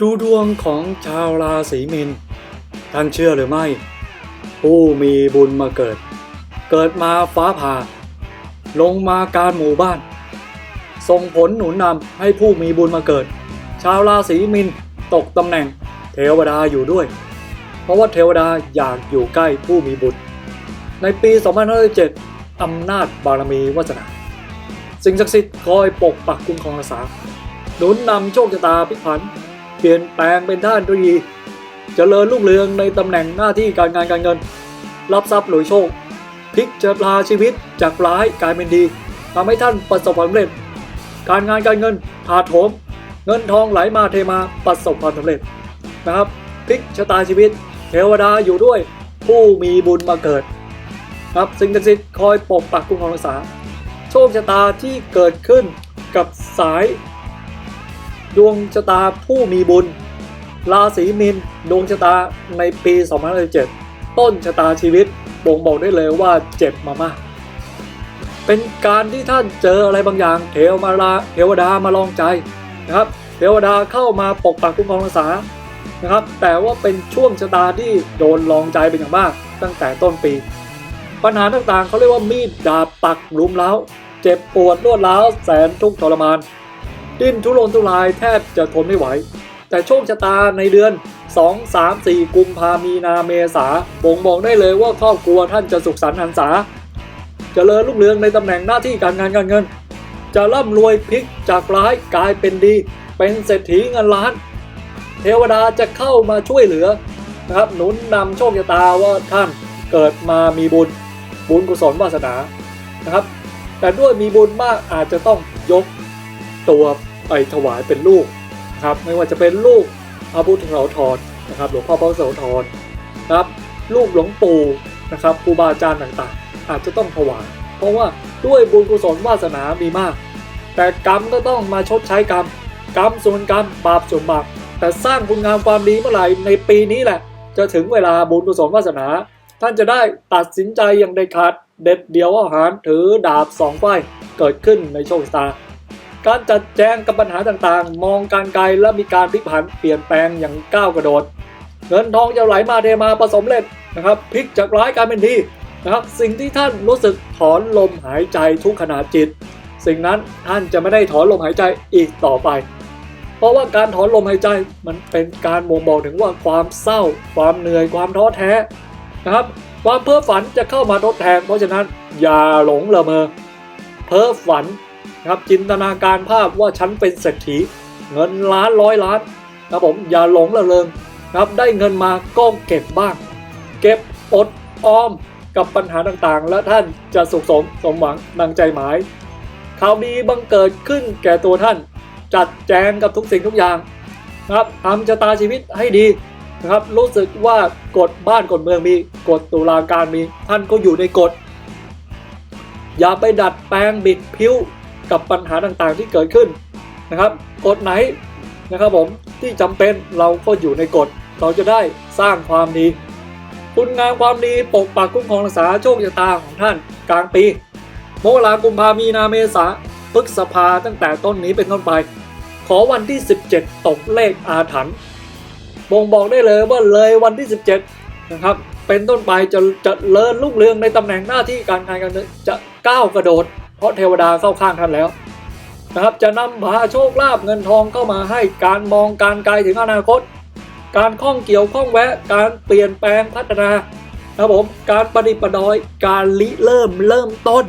ดูดวงของชาวราศีมีนท่านเชื่อหรือไม่ ผู้มีบุญมาเกิด เกิดมาฟ้าผ่า ลงมาการหมู่บ้าน ส่งผลหนุนนำให้ผู้มีบุญมาเกิด ชาวราศีมีนตกตำแหน่งเทวดาอยู่ด้วย เพราะว่าเทวดาอยากอยู่ใกล้ผู้มีบุญในปี 2507อำนาจบารมีวาสนา สิ่งศักดิ์สิทธิ์คอยปกปักคุ้มครองรักษาหนุนนำโชคชะตาพลิกผัน เปลี่ยนแปลงเป็นด้านด้วยดีเจริญรุ่งเรืองในตำแหน่งหน้าที่การงานการเงิน รับทรัพย์หรือโชคพลิกจะพลาชีวิตจากร้ายกลายเป็นดีทำให้ท่านประสบความสำเร็จ การงานการเงินถาโถม เงินทองไหลมาเทมาประสบความสำเร็จนะครับพลิกชะตาชีวิต เทวดาอยู่ด้วย ผู้มีบุญมาเกิดครับสิ่งศักดิ์สิทธิ์คอยปกปักคุ้มครองรักษา โชคชะตาที่เกิดขึ้นกับสาย ดวงชะตาผู้มีบุญ ราศีมีนดวงชะตาในปี 2017 ต้นชะตาชีวิตบ่งบอกได้เลยว่าเจ็บมามาก เป็นการที่ท่านเจออะไรบางอย่างเทวมาลาเทวดามาลองใจนะครับเทวดาเข้ามาปกปักคุ้มครองรักษานะครับ แต่ว่าเป็นช่วงชะตาที่โดนลองใจเป็นอย่างมาก ตั้งแต่ต้นปี ปัญหาต่างๆเขาเรียกว่ามีดดาบปักหลุมเล้า เจ็บปวดรวดร้าวแสนทุกข์ทรมาน ดิ้นทุรนทุรายแทบจะทนไม่ไหว แต่โชคชะตาในเดือน 2 3 4 กุมภามีนาเมษาบ่งบอกได้เลยว่าครอบครัวท่านจะสุขสันต์หันษาเจริญรุ่งเรืองในตำแหน่งหน้าที่การงานการเงิน จะร่ำรวยพลิกจากร้ายกลายเป็นดี เป็นเศรษฐีเงินล้าน เทวดาจะเข้ามาช่วยเหลือนะครับหนุนนำโชคชะตาว่าท่านเกิดมามีบุญบุญกุศลวาสนานะครับ แต่ด้วยมีบุญมากอาจจะต้องยก ตัวไปถวายเป็นลูกนะครับไม่ว่าจะเป็นลูกพระพุทธโสธรนะครับหลวงพ่อพระโสธรนะครับลูกหลวงปู่นะครับครูบาอาจารย์ต่างๆ อาจจะต้องถวายเพราะว่าด้วยบุญกุศลวาสนามีมาก แต่กรรมก็ต้องมาชดใช้กรรม กรรมส่วนกรรมบาปส่วนบาปแต่สร้างคุณงามความดีเมื่อไหร่ในปีนี้แหละ จะถึงเวลาบุญกุศลวาสนา ท่านจะได้ตัดสินใจอย่างเด็ดขาดเด็ดเดียวอาหารถือดาบสองฝ้ายเกิดขึ้นในโชคชะตา การจัดแจงกับปัญหาต่างๆ มองการไกลและมีการพลิกผันเปลี่ยนแปลงอย่างก้าวกระโดด เงินทองจะไหลมาเทมาประสมเร็จนะครับพลิกจากร้ายกลายเป็นดีนะครับสิ่งที่ท่านรู้สึกถอนลมหายใจทุกขณะจิต สิ่งนั้นท่านจะไม่ได้ถอนลมหายใจอีกต่อไป เพราะว่าการถอนลมหายใจมันเป็นการบ่งบอกถึงว่าความเศร้า ความเหนื่อยความท้อแท้นะครับ ความเพ้อฝันจะเข้ามาทดแทน เพราะฉะนั้นอย่าหลงละเมอเพ้อฝัน นะครับจินตนาการภาพว่าฉันเป็นเศรษฐีเงินล้านร้อยล้านนะผมอย่าหลงละเริงนะครับได้เงินมาก็เก็บบ้าง เก็บอดออมกับปัญหาต่างๆ และท่านจะสุขสมสมหวังดังใจหมายข่าวดีบังเกิดขึ้นแก่ตัวท่าน จัดแจงกับทุกสิ่งทุกอย่างนะครับทำชะตาชีวิตให้ดีนะครับรู้สึกว่ากฎบ้านกฎเมืองมีกฎตุลาการมีท่านก็อยู่ในกฎ อย่าไปดัดแปลงบิดพิ้ว กับปัญหาต่างๆที่เกิดขึ้นนะครับ กฎไหนนะครับผมที่จำเป็นเราก็อยู่ในกฎเราจะได้สร้างความดี คุณงามความดีปกปักคุ้มครองรักษาโชคชะตาของท่านกลางปีโมกรากุมภามีนาเมษาพฤษภาตั้งแต่ต้นนี้เป็นต้นไป ขอวันที่ 17 ตกเลขอาถรรพ์บ่งบอกได้เลยว่าเลยวันที่ 17 นะครับ เป็นต้นไปจะจะเลิศรุ่งเรืองในตำแหน่งหน้าที่การงานการเงินจะก้าวกระโดด เพราะเทวดาเข้าข้างท่านแล้วนะครับ จะนำพาโชคลาภเงินทองเข้ามาให้การมองการไกลถึงอนาคต การข้องเกี่ยวข้องแวะ การเปลี่ยนแปลงพัฒนานะครับผมการประดิปดอยการริเริ่มเริ่มต้น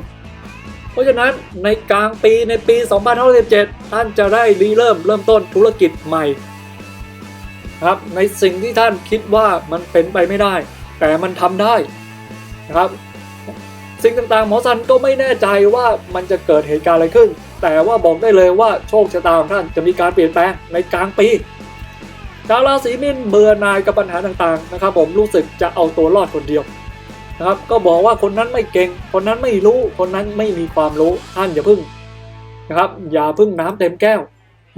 เพราะฉะนั้นในกลางปีในปี 2517 ท่านจะได้ริเริ่มเริ่มต้นธุรกิจใหม่ครับในสิ่งที่ท่านคิดว่ามันเป็นไปไม่ได้ แต่มันทำได้นะครับ สิ่งต่างๆ หมอสันก็ไม่แน่ใจว่ามันจะเกิดเหตุการณ์อะไรขึ้น แต่ว่าบอกได้เลยว่าโชคชะตาของท่านจะมีการเปลี่ยนแปลงในกลางปีชาวราศีมีนเบื่อหน่ายกับปัญหาต่างๆนะครับผมรู้สึกจะเอาตัวรอดคนเดียวนะครับก็บอกว่าคนนั้นไม่เก่ง คนนั้นไม่รู้คนนั้นไม่มีความรู้ท่านอย่าพึ่งนะครับอย่าพึ่งน้ำเต็มแก้ว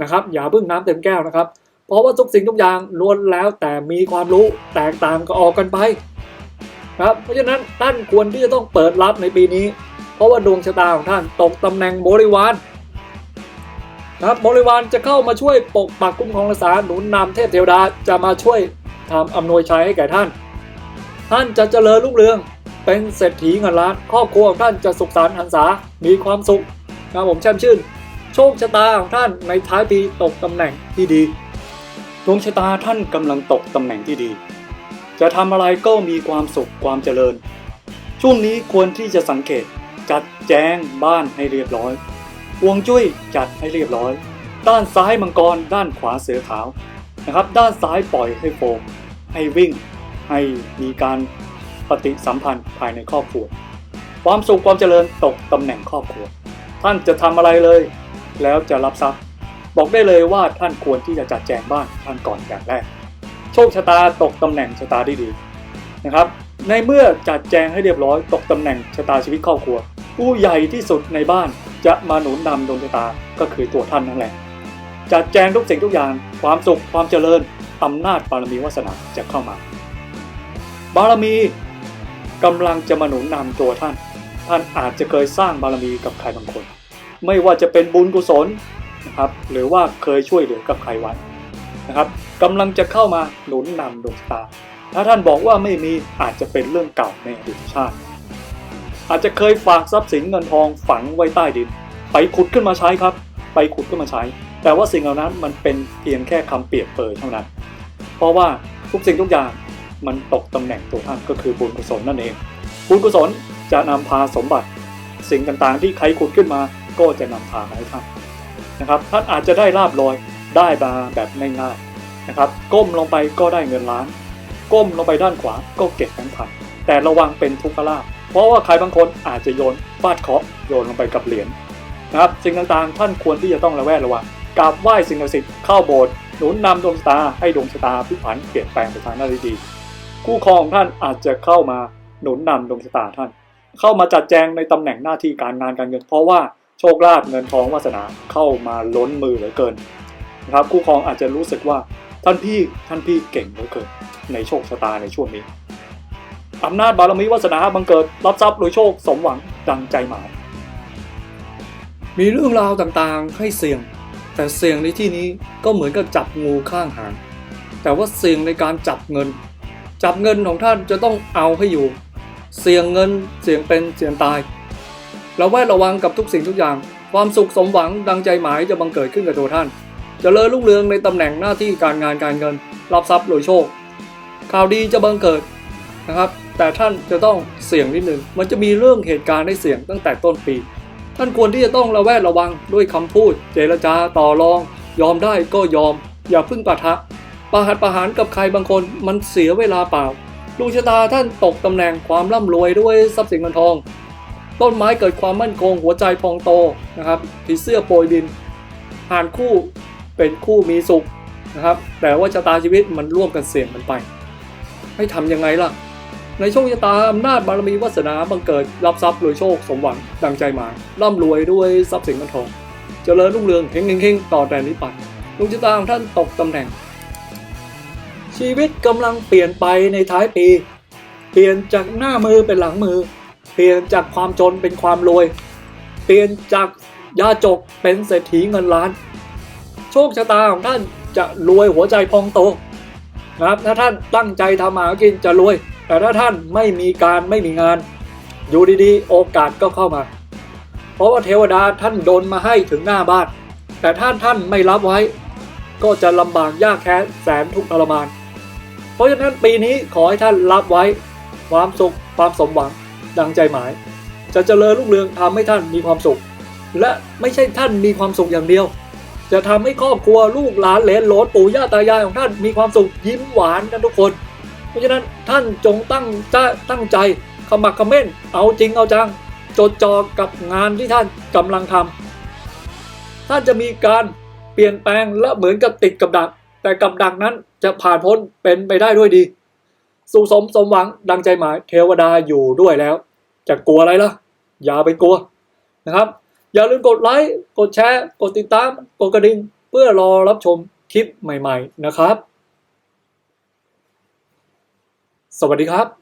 นะครับอย่าพึ่งน้ำเต็มแก้วนะครับ เพราะว่าทุกสิ่งทุกอย่างล้วนแล้วแต่มีความรู้แตกต่างก็ออกกันไป ครับเพราะฉะนั้นท่านควรที่จะต้องเปิดรับในปีนี้ เพราะว่าดวงชะตาของท่านตกตำแหน่งบริวารนะครับบริวารจะเข้ามาช่วยปกปักคุ้มครองรักษาหนุนนำเทพเทวดาจะมาช่วยทำอำนวยชัยให้แก่ท่าน ท่านจะเจริญรุ่งเรืองเป็นเศรษฐีเงินล้านครอบครัวของท่านจะสุขสันต์หันษามีความสุขนะผมแช่มชื่น โชคชะตาของท่านในท้ายปีตกตำแหน่งที่ดีดวงชะตาท่านกำลังตกตำแหน่งที่ดี จะทำอะไรก็มีความสุขความเจริญ ช่วงนี้ควรที่จะสังเกตจัดแจงบ้านให้เรียบร้อย วงจุ้ยจัดให้เรียบร้อย ด้านซ้ายมังกรด้านขวาเสือขาวนะครับ ด้านซ้ายปล่อยให้โฟมให้วิ่ง ให้มีการปฏิสัมพันธ์ภายในครอบครัว ความสุขความเจริญตกตำแหน่งครอบครัว ท่านจะทำอะไรเลย แล้วจะรับทรัพย์ บอกได้เลยว่าท่านควรที่จะจัดแจงบ้านท่านก่อนอย่างแรก คชะตาตกตำแหน่งชะตาได้ดีนะครับ ในเมื่อจัดแจงให้เรียบร้อย ตกตำแหน่งชะตาชีวิตครอบครัว ผู้ใหญ่ที่สุดในบ้านจะมาหนุนนำดวงชะตาก็คือตัวท่านนั่นแหละ จัดแจงทุกสิ่งทุกอย่าง ความสุขความเจริญอำนาจบารมีวาสนาจะเข้ามา บารมีกำลังจะมาหนุนนำตัวท่าน ท่านอาจจะเคยสร้างบารมีกับใครบางคน ไม่ว่าจะเป็นบุญกุศลนะครับหรือว่าเคยช่วยเหลือกับใครไว้ นะครับกำลังจะเข้ามาหนุนนำดวงชะตา ถ้าท่านบอกว่าไม่มีอาจจะเป็นเรื่องเก่าในอดีตชาติ อาจจะเคยฝากทรัพย์สินเงินทองฝังไว้ใต้ดิน ไปขุดขึ้นมาใช้ครับ ไปขุดขึ้นมาใช้ แต่ว่าสิ่งเหล่านั้นมันเป็นเพียงแค่คำเปรียบเปยเท่านั้น เพราะว่าทุกสิ่งทุกอย่างมันตกตำแหน่งตัวท่านก็คือบุญกุศลนั่นเอง บุญกุศลจะนำพาสมบัติ สิ่งต่างๆ ที่ใครขุดขึ้นมาก็จะนำพามาให้ท่านนะครับ ท่านอาจจะได้ลาบลอย ได้มาแบบง่ายๆนะครับ ก้มลงไปก็ได้เงินล้าน ก้มลงไปด้านขวาก็เก็บแบงค์พันแต่ระวังเป็นทุกขลาภเพราะว่าใครบางคนอาจจะโยนฟาดเคาะโยนลงไปกับเหรียญนะครับสิ่งต่างๆ ท่านควรที่จะต้องระแวดระวังกราบไหว้สิ่งศักดิ์สิทธิ์เข้าโบสถ์หนุนนำดวงชะตาให้ดวงชะตาพลิกผันเปลี่ยนแปลงไปทางหน้าดีคู่ครองท่านอาจจะเข้ามาหนุนนำดวงชะตาท่าน เข้ามาจัดแจงในตำแหน่งหน้าที่การงานการเงิน เพราะว่าโชคลาภเงินทองวาสนาเข้ามาล้นมือเหลือเกิน นะครับคู่ครองอาจจะรู้สึกว่าท่านพี่ท่านพี่เก่งเหลือเกินในโชคชะตาในช่วงนี้อำนาจบารมีวาสนาบังเกิดรับทรัพย์โดยโชคสมหวังดังใจหมาย มีเรื่องราวต่างๆให้เสี่ยง แต่เสี่ยงในที่นี้ก็เหมือนกับจับงูข้างหางแต่ว่าเสี่ยงในการจับเงิน จับเงินของท่านจะต้องเอาให้อยู่ เสี่ยงเงินเสี่ยงเป็นเสี่ยงตายเราแวดระวังกับทุกสิ่งทุกอย่าง ความสุขสมหวังดังใจหมายจะบังเกิดขึ้นกับตัวท่าน จเจริญรุ่งเรืองในตำแหน่งหน้าที่การงานการเงิน รับทรัพย์โดยโชค ข่าวดีจะบังเกิดนะครับ แต่ท่านจะต้องเสี่ยงนิดนึงมันจะมีเรื่องเหตุการณ์ให้เสี่ยงตั้งแต่ต้นปี ท่านควรที่จะต้องระแวดระวังด้วยคำพูด เจรจาต่อรอง ยอมได้ก็ยอม อย่าพึ่งปะทะประหัดประหารกับใครบางคนมันเสียเวลาเปล่าดวงชะตาท่านตกตำแหน่งความร่ำรวยด้วยทรัพย์สินเงินทอง ต้นไม้เกิดความมั่นคงหัวใจพองโตนะครับผีเสื้อโปรยบินผ่านคู่ เป็นคู่มีสุขนะครับ แต่ว่าชะตาชีวิตมันร่วมกันเสี่ยงกันไป ให้ทำยังไงล่ะ ในโชคชะตาอำนาจบารมีวาสนาบังเกิดรับทรัพย์รวยโชคสมหวังดังใจหมายร่ำรวยด้วยทรัพย์สินเงินทองเจริญรุ่งเรืองเฮงเฮงๆต่อแต่นี้ไปดวงชะตาของท่านตกตำแหน่ง ชีวิตกำลังเปลี่ยนไปในท้ายปี เปลี่ยนจากหน้ามือเป็นหลังมือ เปลี่ยนจากความจนเป็นความรวย เปลี่ยนจากยาจกเป็นเศรษฐีเงินล้าน โชคชะตาของท่านจะรวยหัวใจพองโตนะครับถ้าท่านตั้งใจทำมาหากินจะรวย แต่ถ้าท่านไม่มีการไม่มีงาน อยู่ดีๆ โอกาสก็เข้ามา เพราะว่าเทวดาท่านโดนมาให้ถึงหน้าบ้าน แต่ท่านท่านไม่รับไว้ ก็จะลำบากยากแค้นแสนทุกข์ทรมาน เพราะฉะนั้นปีนี้ขอให้ท่านรับไว้ ความสุขความสมหวังดังใจหมาย จะเจริญรุ่งเรืองทำให้ท่านมีความสุข และไม่ใช่ท่านมีความสุขอย่างเดียว จะทำให้ครอบครัวลูกหลานเหลนโหลนปู่ย่าตายายของท่านมีความสุขยิ้มหวานกันทุกคน เพราะฉะนั้นท่านจงตั้งใจตั้งใจขมักเขม้น เอาจริงเอาจัง จดจ่อกับงานที่ท่านกำลังทำท่านจะมีการเปลี่ยนแปลงและเหมือนกับติดกับดัก แต่กับดักนั้นจะผ่านพ้นเป็นไปได้ด้วยดีสุสมสมหวังดังใจหมายเทวดาอยู่ด้วยแล้ว จะกลัวอะไรล่ะ อย่าไปกลัวนะครับ อย่าลืมกดไลค์ กดแชร์ กดติดตาม กดกระดิ่ง เพื่อรอรับชมคลิปใหม่ ๆ นะครับ สวัสดีครับ